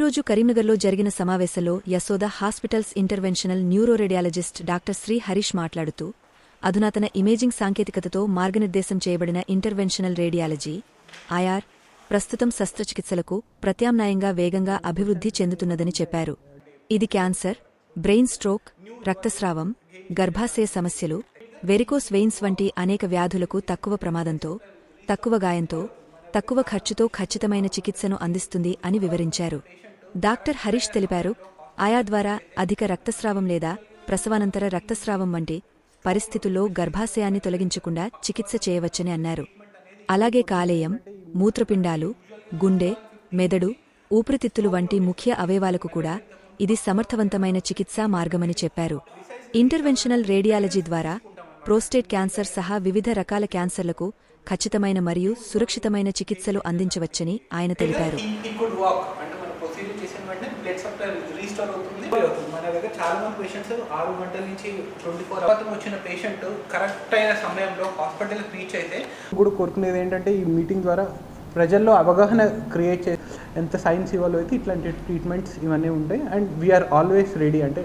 ఈరోజు కరీంనగర్లో జరిగిన సమావేశంలో Yashoda hospitals interventional neuroradiologist doctor Shri Harish మాట్లాడుతూ అధునాతన ఇమేజింగ్ సాంకేతికతతో మార్గనిర్దేశం చేయబడిన ఇంటర్వెన్షనల్ రేడియాలజీ ఐఆర్ ప్రస్తుతం శస్త్రచికిత్సలకు ప్రత్యామ్నాయంగా వేగంగా అభివృద్ధి చెందుతున్నదని చెప్పారు. ఇది క్యాన్సర్ బ్రెయిన్ స్ట్రోక్ రక్తస్రావం గర్భాశయ సమస్యలు వెరికోస్ వెయిన్స్ వంటి అనేక వ్యాధులకు తక్కువ ప్రమాదంతో తక్కువ గాయంతో తక్కువ ఖర్చుతో ఖచ్చితమైన చికిత్సను అందిస్తుంది అని వివరించారు. డాక్టర్ హరీష్ తెలిపారు ఆయా ద్వారా అధిక రక్తస్రావం లేదా ప్రసవానంతర రక్తస్రావం వంటి పరిస్థితుల్లో గర్భాశయాన్ని తొలగించకుండా చికిత్స చేయవచ్చని అన్నారు. అలాగే కాలేయం మూత్రపిండాలు గుండె మెదడు ఊపిరితిత్తులు వంటి ముఖ్య అవయవాలకు కూడా ఇది సమర్థవంతమైన చికిత్సా మార్గమని చెప్పారు. ఇంటర్వెన్షనల్ రేడియాలజీ ద్వారా ప్రోస్టేట్ క్యాన్సర్ సహా వివిధ రకాల క్యాన్సర్లకు ఖచ్చితమైన మరియు సురక్షితమైన చికిత్సలు అందించవచ్చని ఆయన తెలిపారు. ఈ చేసిన వెంటనే బ్లడ్ సప్లై రీస్టోర్ అవుతుంది అవుతుంది. మన దగ్గర చాలా మంది పేషెంట్స్ ఆరు గంటల నుంచి ట్వంటీ ఫోర్ అవర్స్ వచ్చిన పేషెంట్ కరెక్ట్ అయిన సమయంలో హాస్పిటల్కి రీచ్ అయితే కూడా కోరుకునేది ఏంటంటే ఈ మీటింగ్ ద్వారా ప్రజల్లో అవగాహన క్రియేట్ చే ఎంత సైన్స్ ఇవ్వాలో అయితే ఇట్లాంటి ట్రీట్మెంట్స్ ఇవన్నీ ఉంటాయి అండ్ వీఆర్ ఆల్వేస్ రెడీ అంటే